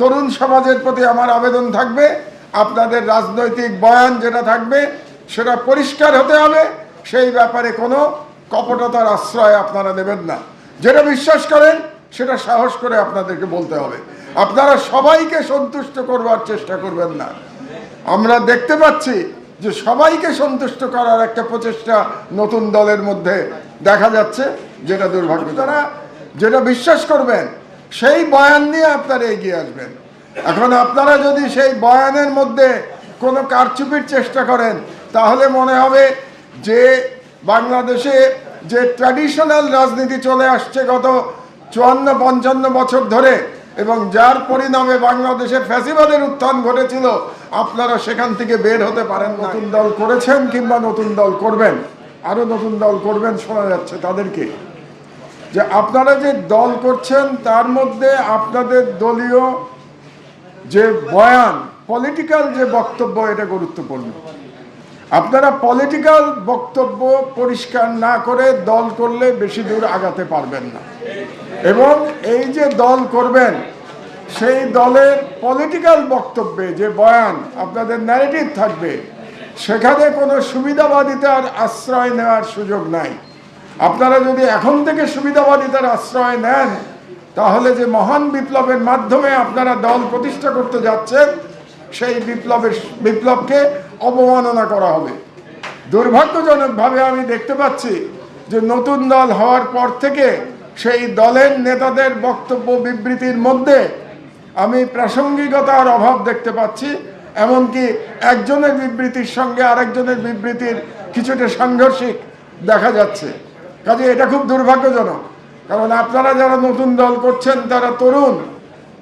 তরুণ সমাজের প্রতি আমার আবেদন থাকবে, আপনাদের রাজনৈতিক বয়ান যেটা থাকবে, সেটা পরিষ্কার হতে হবে, সেই ব্যাপারে কোনো কপটতার আশ্রয় আপনারা দেবেন না। যেটা বিশ্বাস করেন, সেটা সাহস করে আপনাদেরকে বলতে হবে। আপনারা সবাইকে সন্তুষ্ট করবার চেষ্টা করবেন না। আমরা দেখতে পাচ্ছি যে সবাইকে সন্তুষ্ট করার একটা প্রচেষ্টা নতুন দলের মধ্যে দেখা যাচ্ছে, যেটা দুর্ভাগ্য তারা যেটা বিশ্বাস করবেন সেই বয়ান নিয়ে আপনারা এগিয়ে আসবেন। এখন আপনারা যদি সেই বয়ানের মধ্যে কোনো কারচুপির চেষ্টা করেন, তাহলে মনে হবে যে বাংলাদেশে যে ট্র্যাডিশনাল রাজনীতি চলে আসছে গত চুয়ান্ন, পঞ্চান্ন বছর ধরে, এবং যার পরিণামে বাংলাদেশে ফ্যাসিবাদের উত্থান ঘটেছিল, আপনারা সেখান থেকে বের হতে পারেন নতুন দল করেছেন কিংবা নতুন দল করবেন? আরও নতুন দল করবেন শোনা যাচ্ছে তাদেরকে। যে আপনারা যে দল করছেন, তার মধ্যে আপনাদের দলীয় যে বয়ান পলিটিক্যাল যে বক্তব্য, এটা গুরুত্বপূর্ণ। আপনারা পলিটিক্যাল বক্তব্য পরিষ্কার না করে দল করলে বেশি দূর আগাতে পারবেন না। এবং এই যে দল করবেন, সেই দলের পলিটিক্যাল বক্তব্যে যে বয়ান, আপনাদের ন্যারেটিভ থাকবে, সেখানে কোনো সুবিধাবাদিতার আশ্রয় নেওয়ার সুযোগ নাই। আপনারা যদি এখন থেকে সুবিধাবাদিতার আশ্রয় নেন, তাহলে যে মহান বিপ্লবের মাধ্যমে আপনারা দল প্রতিষ্ঠা করতে যাচ্ছেন, সেই বিপ্লবের বিপ্লবকে অবমাননা করা হবে। দুর্ভাগ্যজনকভাবে আমি দেখতে পাচ্ছি যে নতুন দল হওয়ার পর থেকে সেই দলের নেতাদের বক্তব্য বিবৃতির মধ্যে আমি প্রাসঙ্গিকতার অভাব দেখতে পাচ্ছি, এমনকি একজনের বিবৃতির সঙ্গে আরেকজনের বিবৃতির কিছুটা সাংঘর্ষিক দেখা যাচ্ছে। কাজে এটা খুব দুর্ভাগ্যজনক। কারণ আপনারা যারা নতুন দল করছেন, তারা তরুণ,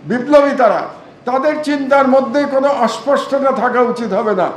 বিপ্লবী তারা, তাদের চিন্তার মধ্যে কোনো অস্পষ্টতা থাকা উচিত হবে না।